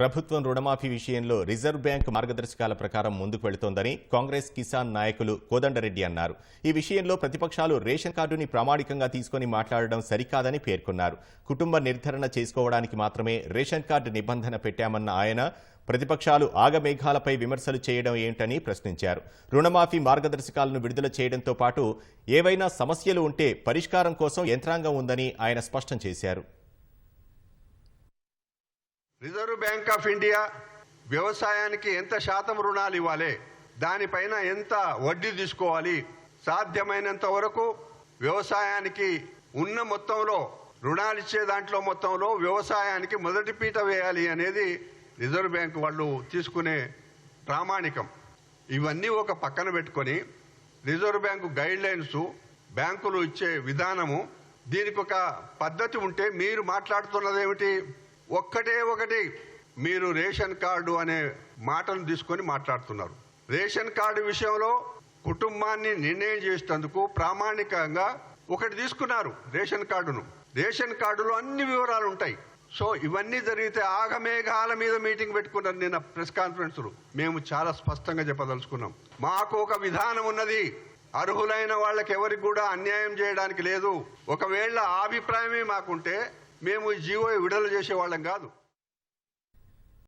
ప్రభుత్వం రుణమాఫీ విషయంలో రిజర్వ్ బ్యాంక్ మార్గదర్శకాల ప్రకారం ముందుకు వెళుతోందని కాంగ్రెస్ కిసాన్ నాయకులు కోదండరెడ్డి అన్నారు. ఈ విషయంలో ప్రతిపక్షాలు రేషన్ కార్డుని ప్రామాణికంగా తీసుకొని మాట్లాడడం సరికాదని పేర్కొన్నారు. కుటుంబ నిర్ధారణ చేసుకోవడానికి మాత్రమే రేషన్ కార్డు నిబంధన పెట్టామన్న ఆయన ప్రతిపక్షాలు ఆగమేఘాలపై విమర్శలు చేయడం ఏంటని ప్రశ్నించారు. రుణమాఫీ మార్గదర్శకాలను విడుదల చేయడంతో పాటు ఏవైనా సమస్యలు ఉంటే పరిష్కారం కోసం యంత్రాంగం ఉందని ఆయన స్పష్టం చేశారు. రిజర్వ్ బ్యాంక్ ఆఫ్ ఇండియా వ్యవసాయానికి ఎంత శాతం రుణాలు ఇవ్వాలి? దానిపైన ఎంత వడ్డీ తీసుకోవాలి? సాధ్యమైనంత వరకు వ్యవసాయానికి ఉన్న మొత్తంలో రుణాలు ఇచ్చే దాంట్లో మొత్తంలో వ్యవసాయానికి మొదటి పీట వేయాలి అనేది రిజర్వ్ బ్యాంక్ వాళ్ళు తీసుకునే ప్రామాణికం. ఇవన్నీ ఒక పక్కన పెట్టుకొని రిజర్వ్ బ్యాంకు గైడ్ లైన్స్ బ్యాంకులు ఇచ్చే విధానము దీనికి ఒక పద్ధతి ఉంటే మీరు మాట్లాడుతున్నదేమిటి? ఒక్కటే ఒకటి మీరు రేషన్ కార్డు అనే మాటను తీసుకొని మాట్లాడుతున్నారు. రేషన్ కార్డు విషయంలో కుటుంబాన్ని నిర్ణయం చేసేందుకు ప్రామాణికంగా ఒకటి తీసుకున్నారు రేషన్ కార్డును. రేషన్ కార్డులో అన్ని వివరాలు ఉంటాయి. సో ఇవన్నీ జరిగితే ఆగమేఘాల మీద మీటింగ్ పెట్టుకున్నారు నిన్న ప్రెస్ కాన్ఫరెన్స్లు. మేము చాలా స్పష్టంగా చెప్పదలుచుకున్నాం. మాకు ఒక విధానం ఉన్నది. అర్హులైన వాళ్ళకి ఎవరికి కూడా అన్యాయం చేయడానికి లేదు. ఒకవేళ అభిప్రాయమే మాకుంటే మేము ఈ జీవో విడుదల చేసే వాళ్ళం కాదు.